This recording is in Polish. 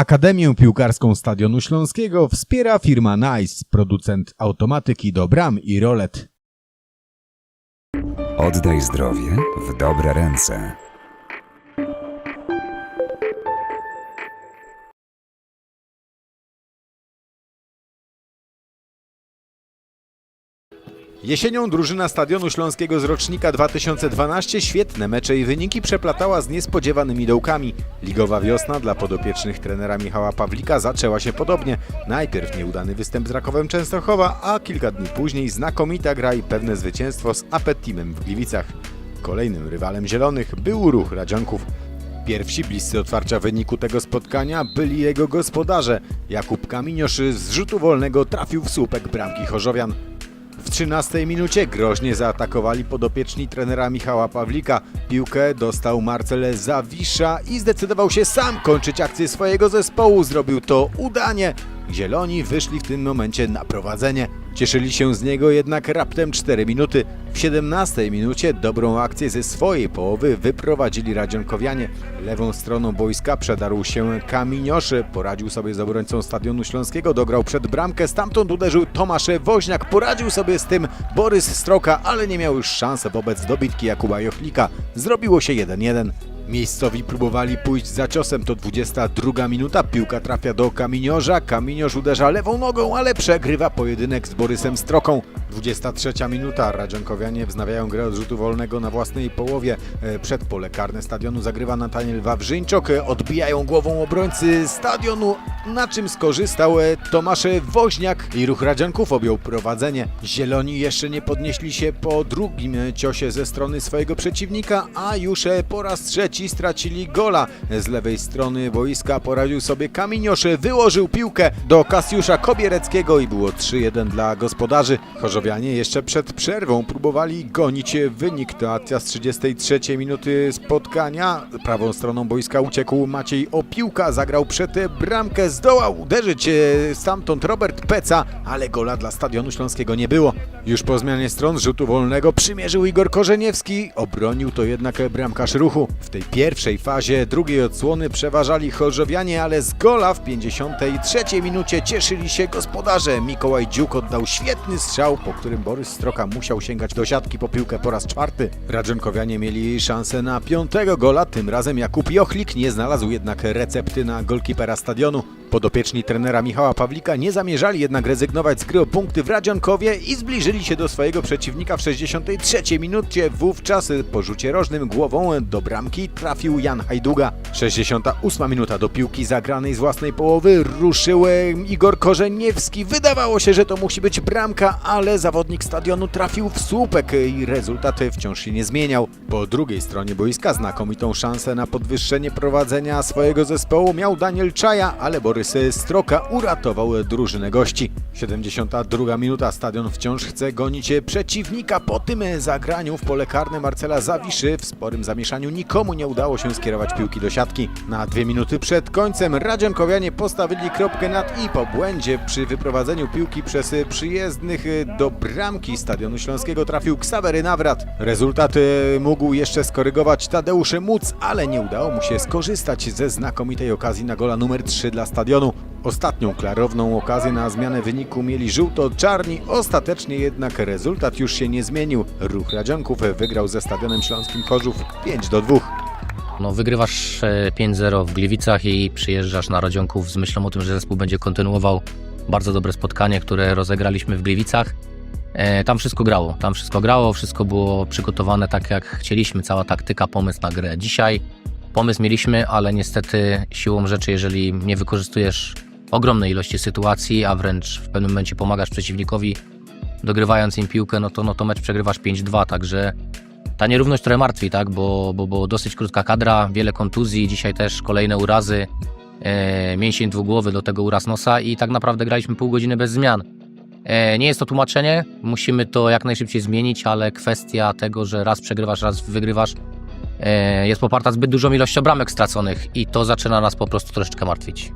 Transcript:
Akademię Piłkarską Stadionu Śląskiego wspiera firma Nice, producent automatyki do bram i rolet. Oddaj zdrowie w dobre ręce. Jesienią drużyna Stadionu Śląskiego z rocznika 2012 świetne mecze i wyniki przeplatała z niespodziewanymi dołkami. Ligowa wiosna dla podopiecznych trenera Michała Pawlika zaczęła się podobnie. Najpierw nieudany występ z Rakowem Częstochowa, a kilka dni później znakomita gra i pewne zwycięstwo z Apetimem w Gliwicach. Kolejnym rywalem zielonych był ruch Radzionków. Pierwsi bliscy otwarcia wyniku tego spotkania byli jego gospodarze. Jakub Kaminiosz z rzutu wolnego trafił w słupek bramki Chorzowian. W 13 minucie groźnie zaatakowali podopieczni trenera Michała Pawlika. Piłkę dostał Marcel Zawisza i zdecydował się sam kończyć akcję swojego zespołu. Zrobił to udanie. Zieloni wyszli w tym momencie na prowadzenie. Cieszyli się z niego jednak raptem 4 minuty. W 17 minucie dobrą akcję ze swojej połowy wyprowadzili Radzionkowianie. Lewą stroną boiska przedarł się Kaminiosz, poradził sobie z obrońcą Stadionu Śląskiego, dograł przed bramkę, stamtąd uderzył Tomasz Woźniak, poradził sobie z tym Borys Stroka, ale nie miał już szansy wobec dobitki Jakuba Jochlika. Zrobiło się 1-1. Miejscowi próbowali pójść za ciosem, to 22 minuta, piłka trafia do Kaminiorza, Kaminiorz uderza lewą nogą, ale przegrywa pojedynek z Borysem Stroką. 23 minuta, Radzionkowianie wznawiają grę od rzutu wolnego na własnej połowie. E, Przed pole karne stadionu zagrywa Nataniel Wawrzyńczok, E, odbijają głową obrońcy stadionu, na czym skorzystał e, Tomasz Woźniak i ruch Radzionków objął prowadzenie. Zieloni jeszcze nie podnieśli się po drugim ciosie ze strony swojego przeciwnika, a już po raz trzeci stracili gola. Z lewej strony boiska poradził sobie Kaminiosz, wyłożył piłkę do Kasiusza Kobiereckiego i było 3-1 dla gospodarzy. Chorzowianie jeszcze przed przerwą próbowali gonić wynik. To akcja z 33 minuty spotkania. Prawą stroną boiska uciekł Maciej Opiłka, zagrał przed bramkę, zdołał uderzyć e, stamtąd Robert Peca, ale gola dla Stadionu Śląskiego nie było. Już po zmianie stron rzutu wolnego przymierzył Igor Korzeniewski, obronił to jednak bramkarz ruchu. W tej pierwszej fazie drugiej odsłony przeważali Chorzowianie, ale z gola w 53 minucie cieszyli się gospodarze. Mikołaj Dziuk oddał świetny strzał, po którym Borys Stroka musiał sięgać do siatki po piłkę po raz czwarty. Radzionkowianie mieli szansę na piątego gola, tym razem Jakub Jochlik nie znalazł jednak recepty na golkipera stadionu. Podopieczni trenera Michała Pawlika nie zamierzali jednak rezygnować z gry o punkty w Radzionkowie i zbliżyli się do swojego przeciwnika w 63 minucie. Wówczas po rzucie rożnym głową do bramki trafił Jan Hajduga. 68 minuta do piłki zagranej z własnej połowy ruszył e, Igor Korzeniewski. Wydawało się, że to musi być bramka, ale zawodnik stadionu trafił w słupek i rezultat wciąż się nie zmieniał. Po drugiej stronie boiska znakomitą szansę na podwyższenie prowadzenia swojego zespołu miał Daniel Czaja, ale Borys Stroka uratował drużynę gości. 72 minuta, stadion wciąż chce gonić przeciwnika. Po tym zagraniu w pole karne Marcela Zawiszy w sporym zamieszaniu nikomu nie udało się skierować piłki do siatki. Na dwie minuty przed końcem Radzionkowianie postawili kropkę nad i po błędzie przy wyprowadzeniu piłki przez przyjezdnych do bramki Stadionu Śląskiego trafił Ksawery Nawrat. Rezultat e, mógł jeszcze skorygować Tadeusz Muc, ale nie udało mu się skorzystać ze znakomitej okazji na gola numer 3 dla stadionu. Ostatnią klarowną okazję na zmianę wyniku mieli żółto-czarni, ostatecznie jednak rezultat już się nie zmienił. Ruch Radzionków wygrał ze Stadionem Śląskim Chorzów 5 do 2. No, wygrywasz e, 5-0 w Gliwicach i przyjeżdżasz na Radzionków z myślą o tym, że zespół będzie kontynuował bardzo dobre spotkanie, które rozegraliśmy w Gliwicach. E, Tam wszystko grało, tam wszystko grało, wszystko było przygotowane tak jak chcieliśmy, cała taktyka, pomysł na grę. Dzisiaj pomysł mieliśmy, ale niestety siłą rzeczy, jeżeli nie wykorzystujesz ogromnej ilości sytuacji, a wręcz w pewnym momencie pomagasz przeciwnikowi, dogrywając im piłkę, no to, no to mecz przegrywasz 5-2, także ta nierówność trochę martwi, tak? Bo, bo, bo dosyć krótka kadra, wiele kontuzji, dzisiaj też kolejne urazy, e, mięsień dwugłowy, do tego uraz nosa i tak naprawdę graliśmy pół godziny bez zmian. E, nie jest to tłumaczenie, musimy to jak najszybciej zmienić, ale kwestia tego, że raz przegrywasz, raz wygrywasz, e, jest poparta zbyt dużą ilością bramek straconych i to zaczyna nas po prostu troszeczkę martwić.